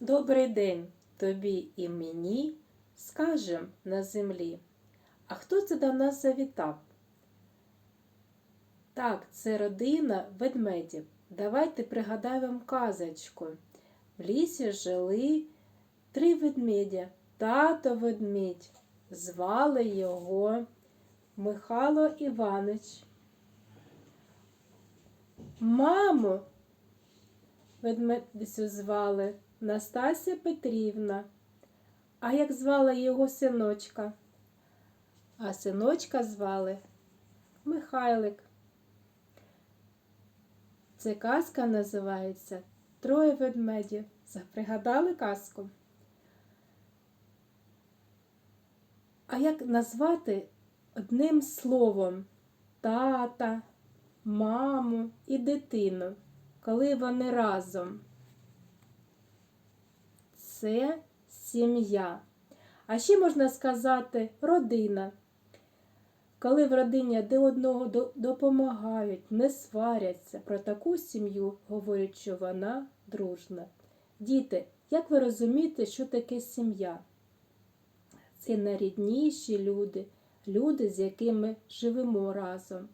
Добрий день тобі і мені, скажем на землі. А хто це до нас завітав? Так, це родина ведмедів. Давайте пригадаємо казочку. В лісі жили три ведмедя. Тато ведмідь. Звали його Михайло Іванович. Маму ведмедицю звали Настасія Петрівна. А як звали його синочка? А синочка звали Михайлик. Ця казка називається Троє ведмедів. Пригадали казку? А як назвати одним словом тата, маму і дитину, коли вони разом? Це сім'я. А ще можна сказати родина. Коли в родині де одного допомагають, не сваряться, про таку сім'ю говорять, що вона дружна. Діти, як ви розумієте, що таке сім'я? Це найрідніші люди, люди, з якими живемо разом,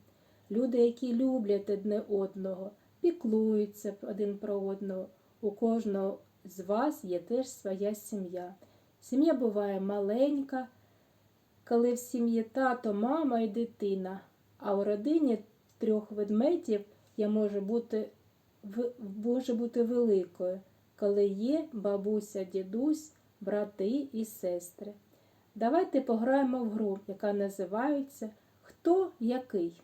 люди, які люблять одне одного, піклуються один про одного. У кожного з вас є теж своя сім'я. Сім'я буває маленька, коли в сім'ї тато, мама і дитина, а у родині трьох ведмедів я може бути, може бути великою, коли є бабуся, дідусь, брати і сестри. Давайте пограємо в гру, яка називається Хто який.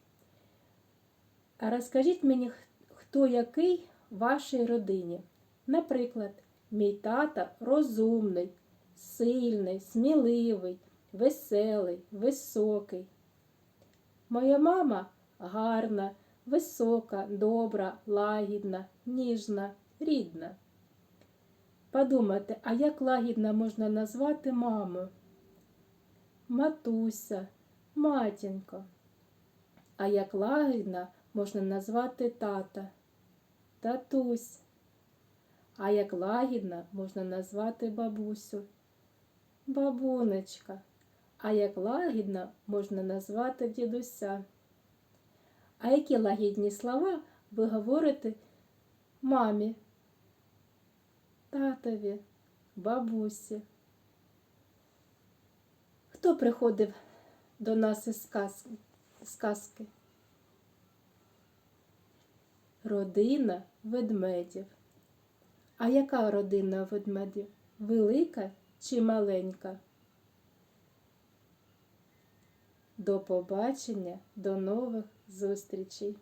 А розкажіть мені, хто який в вашій родині. Наприклад, мій тата розумний, сильний, сміливий, веселий, високий. Моя мама гарна, висока, добра, лагідна, ніжна, рідна. Подумайте, а як лагідно можна назвати маму? Матуся, матінко. А як лагідно можна назвати тата? Татусь. А як лагідно можна назвати бабусю? Бабунечка. А як лагідно можна назвати дідуся? А які лагідні слова ви говорите мамі, татові, бабусі? Хто приходив до нас із сказ- з? Родина ведмедів. А яка родина ведмедів? Велика чи маленька? До побачення, до нових зустрічей!